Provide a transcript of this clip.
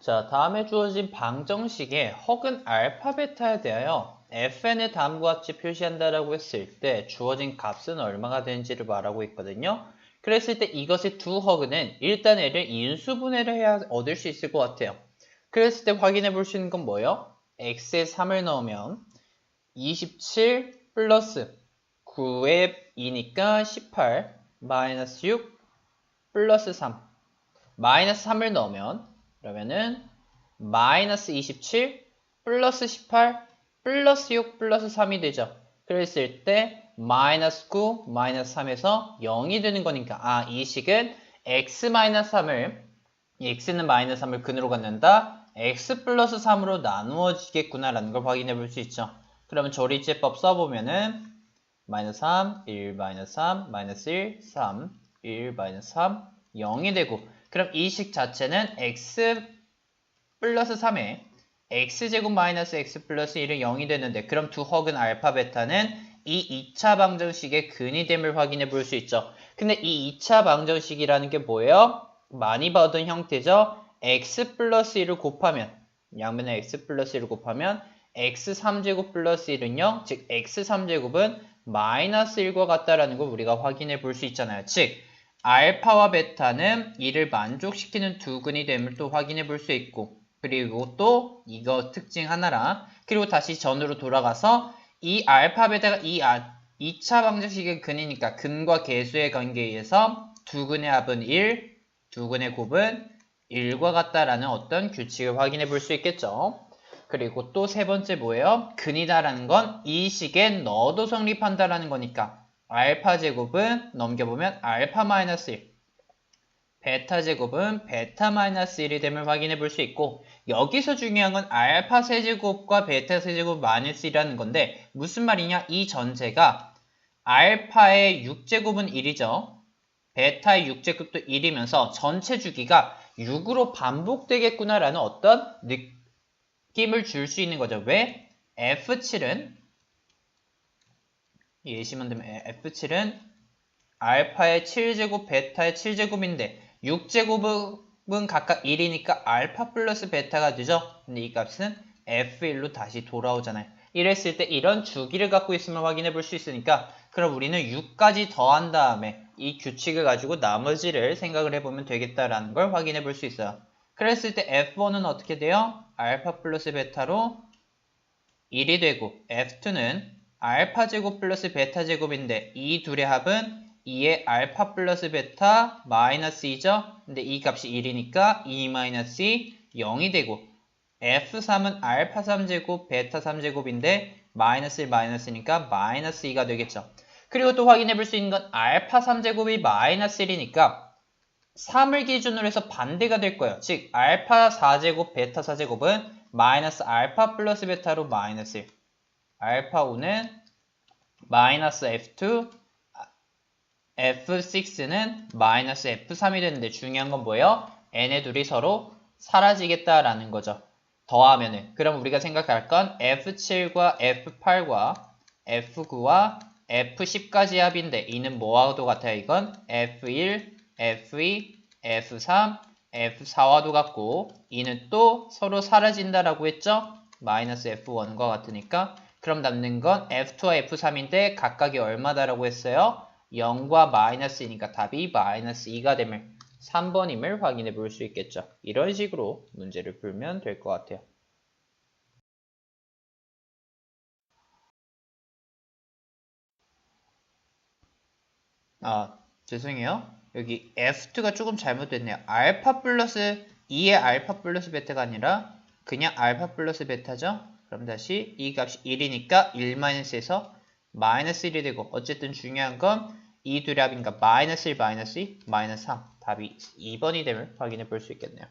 자, 다음에 주어진 방정식의 허근 알파 베타에 대하여 fn을 다음과 같이 표시한다라고 했을 때 주어진 값은 얼마가 되는지를 말하고 있거든요. 그랬을 때 이것의 두 허근은 일단 얘를 인수분해를 해야 얻을 수 있을 것 같아요. 그랬을 때 확인해 볼 수 있는 건 뭐예요? x에 3을 넣으면 27 플러스 9에 2니까 18 마이너스 6 플러스 3 마이너스 3을 넣으면 그러면은 마이너스 27 플러스 18 플러스 6 플러스 3이 되죠. 그랬을 때 마이너스 9 마이너스 3에서 0이 되는 거니까 아 이 식은 x 마이너스 3을 x는 마이너스 3을 근으로 갖는다 x 플러스 3으로 나누어지겠구나 라는 걸 확인해 볼 수 있죠. 그러면 조리제법 써보면은 마이너스 3, 1, 마이너스 3, 마이너스 1, 3, 1, 마이너스 3, 0이 되고 그럼 이 식 자체는 x 플러스 3에 x제곱 마이너스 x 플러스 1은 0이 되는데 그럼 두 허근 알파 베타는 이 2차 방정식의 근이 됨을 확인해 볼 수 있죠. 근데 이 2차 방정식이라는 게 뭐예요? 많이 받은 형태죠. x 플러스 1을 곱하면 양면에 x 플러스 1을 곱하면 x 3제곱 플러스 1은 0, 즉 x 3제곱은 마이너스 1과 같다라는 걸 우리가 확인해 볼 수 있잖아요. 즉 알파와 베타는 이를 만족시키는 두 근이 됨을 또 확인해 볼 수 있고 그리고 또 이거 특징 하나랑 그리고 다시 전으로 돌아가서 이 알파 베타가 이 아, 2차 방정식의 근이니까 근과 계수의 관계에 의해서 두 근의 합은 1, 두 근의 곱은 1과 같다라는 어떤 규칙을 확인해 볼 수 있겠죠. 그리고 또 세 번째 뭐예요? 근이다라는 건 이 식에 넣어도 성립한다라는 거니까 알파 제곱은 넘겨보면 알파 마이너스 1 베타 제곱은 베타 마이너스 1이 됨을 확인해 볼 수 있고 여기서 중요한 건 알파 세제곱과 베타 세제곱 마이너스 1이라는 건데 무슨 말이냐? 이 전제가 알파의 6제곱은 1이죠. 베타의 6제곱도 1이면서 전체 주기가 6으로 반복되겠구나라는 어떤 느낌을 줄 수 있는 거죠. 왜? F7은 예시만 되면 F7은 알파의 7제곱, 베타의 7제곱인데 6제곱은 각각 1이니까 알파 플러스 베타가 되죠. 근데 이 값은 F1로 다시 돌아오잖아요. 이랬을 때 이런 주기를 갖고 있으면 확인해 볼 수 있으니까 그럼 우리는 6까지 더한 다음에 이 규칙을 가지고 나머지를 생각을 해보면 되겠다라는 걸 확인해 볼 수 있어요. 그랬을 때 F1은 어떻게 돼요? 알파 플러스 베타로 1이 되고 F2는 알파 제곱 플러스 베타 제곱인데 이 둘의 합은 2의 알파 플러스 베타 마이너스 2죠? 근데 이 값이 1이니까 2 마이너스 2 0이 되고 F3은 알파 3제곱 베타 3제곱인데 마이너스 1 마이너스니까 마이너스 2가 되겠죠. 그리고 또 확인해 볼 수 있는 건 알파 3제곱이 마이너스 1이니까 3을 기준으로 해서 반대가 될 거예요. 즉 알파 4제곱 베타 4제곱은 마이너스 알파 플러스 베타로 마이너스 1 알파 5는 마이너스 F2 F6는 마이너스 F3이 되는데 중요한 건 뭐예요? n의 둘이 서로 사라지겠다라는 거죠. 더하면은 그럼 우리가 생각할 건 F7과 F8과 F9와 F10까지 합인데 이는 뭐와도 같아요? 이건 F1, F2, F3, F4와도 같고 이는 또 서로 사라진다라고 했죠? 마이너스 F1과 같으니까 그럼 남는 건 F2와 F3인데 각각이 얼마다라고 했어요? 0과 마이너스이니까 답이 마이너스 2가 되면 3번임을 확인해 볼 수 있겠죠. 이런 식으로 문제를 풀면 될 것 같아요. 아, 죄송해요. 여기 F2가 조금 잘못됐네요. 알파 플러스 2의 알파 플러스 베타가 아니라 그냥 알파 플러스 베타죠? 그럼 다시 이 값이 1이니까 1-에서 마이너스 1이 되고 어쨌든 중요한 건이 합이니까 마이너스 1 마이너스 2 마이너스 3 답이 2번이 됨을 확인해 볼 수 있겠네요.